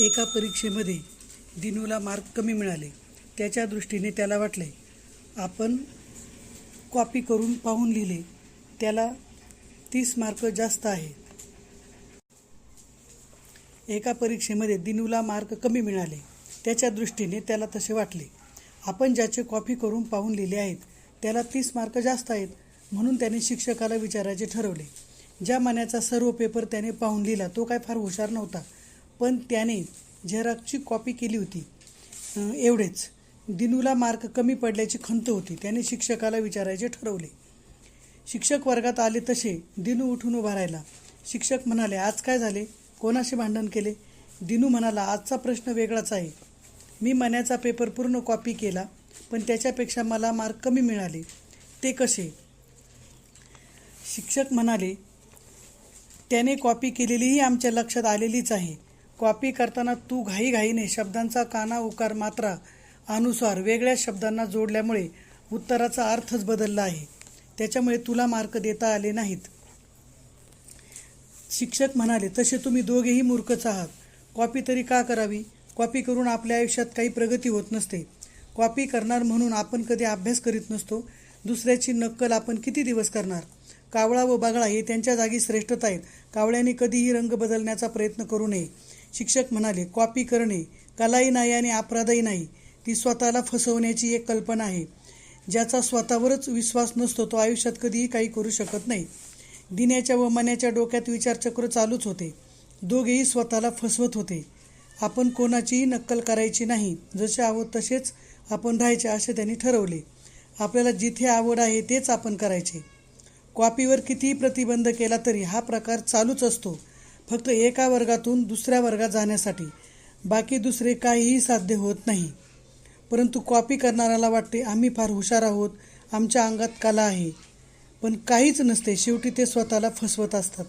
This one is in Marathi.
एका परीक्षेमध्ये दिनूला मार्क कमी मिळाले. त्याच्या दृष्टीने त्याला वाटले आपण कॉपी करून पाहून लिहिले. त्याला तीस मार्क जास्त आहे. एका परीक्षेमध्ये दिनूला मार्क कमी मिळाले. त्याच्या दृष्टीने त्याला तसे वाटले आपण ज्याचे कॉपी करून पाहून लिहिले आहेत त्याला तीस मार्क जास्त आहेत म्हणून त्याने शिक्षकाला विचारायचे ठरवले. ज्या मनाचा सर्व पेपर त्याने पाहून लिहिला तो काय फार हुशार नव्हता. पण त्याने झेरॉक्सची कॉपी केली होती. एवढेच. दिनूला मार्क कमी पडल्याची खंत होती. त्याने शिक्षकाला विचारायचे ठरवले. शिक्षक वर्गात आले तसे दिनू उठून उभा राहिला. शिक्षक म्हणाले आज काय झाले? कोणाशी भांडण केले? दिनू म्हणाला आजचा प्रश्न वेगळाच आहे. मी मण्याचा पेपर पूर्ण कॉपी केला पण त्याच्यापेक्षा मला मार्क कमी मिळाले. ते कसे? शिक्षक म्हणाले त्याने कॉपी केलेलीही आमच्या लक्षात आलेलीच आहे. कॉपी करताना तू घाईघाईने शब्दांचा काना उकार मात्रा अनुसार वेगळ्या शब्दांना जोडल्यामुळे उत्तराचा अर्थच बदलला आहे. त्याच्यामुळे तुला मार्क देता आले नाहीत. शिक्षक म्हणाले तसे तुम्ही दोघेही मूर्खच आहात. कॉपी तरी का करावी? कॉपी करून आपल्या आयुष्यात काही प्रगती होत नसते. कॉपी करणार म्हणून आपण कधी अभ्यास करीत नसतो. दुसऱ्याची नक्कल आपण किती दिवस करणार? कावळा व बागळा हे त्यांच्या जागी श्रेष्ठता आहेत. कावळ्याने कधीही रंग बदलण्याचा प्रयत्न करू नये. शिक्षक म्हणाले कॉपी करणे कलाही नाही आणि अपराधही नाही ती स्वतःला फसवण्याची एक कल्पना आहे. ज्याचा स्वतःवरच विश्वास नसतो तो आयुष्यात कधीही काही करू शकत नाही. दिन्याच्या व मण्याच्या डोक्यात विचारचक्र चालूच होते. दोघेही स्वतःला फसवत होते. आपण कोणाचीही नक्कल करायची नाही जसे आहोत तसेच आपण राहायचे असे त्यांनी ठरवले. आपल्याला जिथे आवड आहे तेच आपण करायचे. कॉपीवर कितीही प्रतिबंध केला तरी हा प्रकार चालूच असतो. फक्त एका वर्गातून दुसऱ्या वर्गात जाण्यासाठी. बाकी दुसरे काहीही साध्य होत नाही. परंतु कॉपी करणाऱ्याला वाटते आम्ही फार हुशार आहोत. आमच्या अंगात कला आहे. पण काहीच नसते. शेवटी ते स्वतःला फसवत असतात.